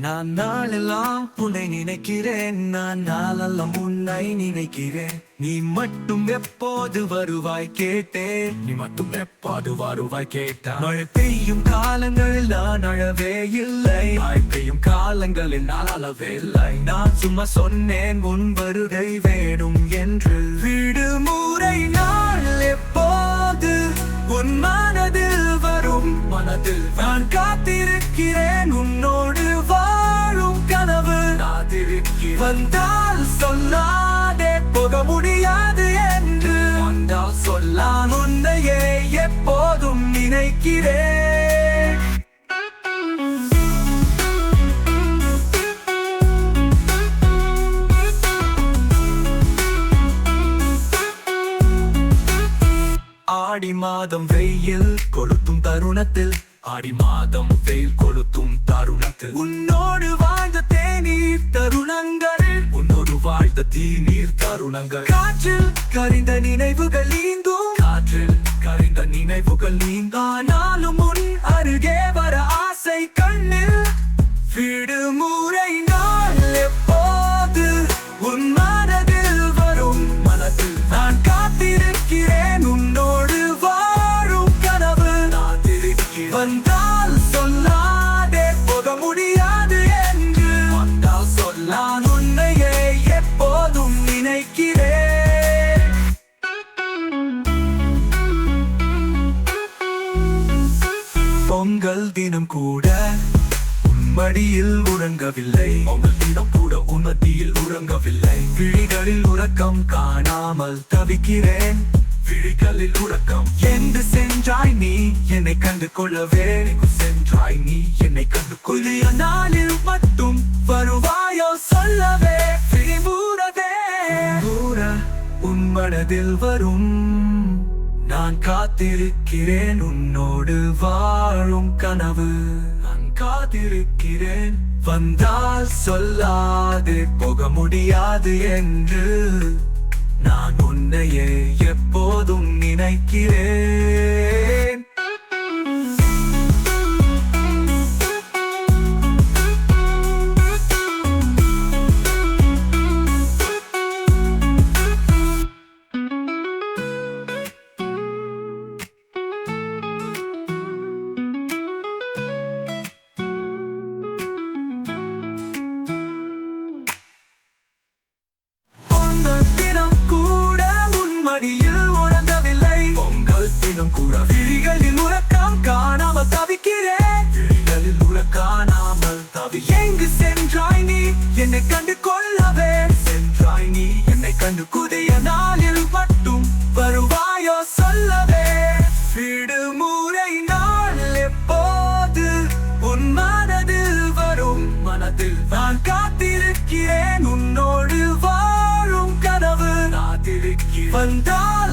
நான் நாளெல்லாம் உன்னை நினைக்கிறேன். நான் நாளெல்லாம் உன்னை நினைக்கிறேன். நீ மட்டும் எப்போது வருவாய் கேட்டேன். நீ மட்டும் எப்போது வருவாய் கேட்டா மழை பெய்யும் காலங்களில் நான் அழவே இல்லை. மழை பெய்யும் காலங்களில் நான் அளவே இல்லை. நான் சும்மா சொன்னேன் உன் வருகை வேணும் என்று. விடுமுறை நாள் எப்போது? உன் மனதில் வரும் மனதில் நான் நினைக்கிறேன் ஆடி மாதம் வெயில் கொளுத்தும் தருணத்தில் ஆடி மாதம் வெயில் கொளுத்தும் தருணத்தில். உன்னோடு வாழ்ந்த தேநீர் தருணங்கள் உன்னோடு வாழ்ந்த தீநீர் தருணங்கள். காற்றில் கரிந்த நினைவுகள் நீந்தும் காற்றில் கரைந்த நினைவுகள் நீந்தானாலும் முன் அருகே வர ஆசை கண்ணில் விடுமுறை நாள் எப்போது உன் மனதில் வரும்? மனதில் நான் காத்திருக்கிறேன் உன்னோடு வாழும் கனவு. காத்திருக்கிறேன் வந்தால் பொங்கல் தினம் கூட உன் மடியில் உறங்கவில்லை. பொங்கல் தினம் கூட உன் உறங்கவில்லை. விழிகளில் உறக்கம் காணாமல் தவிக்கிறேன். விழிகளில் உறக்கம். என்று சென்றாய் நீ என்னை கண்டு கொள்ளவே சென்றாய் நீ என்னை கண்டு கொள்ளிய நாளில் மட்டும் வருவாயோ சொல்லவே. விரிவுறவே உன் மனதில் வரும். நான் காத்திருக்கிறேன். உன்னோடு வாழும் கனவு. நான் காத்திருக்கிறேன். வந்தால் சொல்லாது போக முடியாது என்று. நான் உன்னையே எப்போதும் நினைக்கிறேன். விழிகளில் உறக்கம் காணாமல் தவிக்கிறேன். விழிகளில் உறக் காணாமல் தவி. எங்கு சென்றாய் நீ? என்னை கண்டு கொள்ளவே. சென்றாய் நீ? என்னை கண்டு குதிய நாளில் மட்டும் வருவாயோ சொல்லவே. விடுமுறை நாள் எப்போது? உன் மனதில் வரும். மனதில் நான் காத்திருக்கிறேன். உன்னோடு வாழும் கனவு. காத்திருக்கிறேன் வந்தால்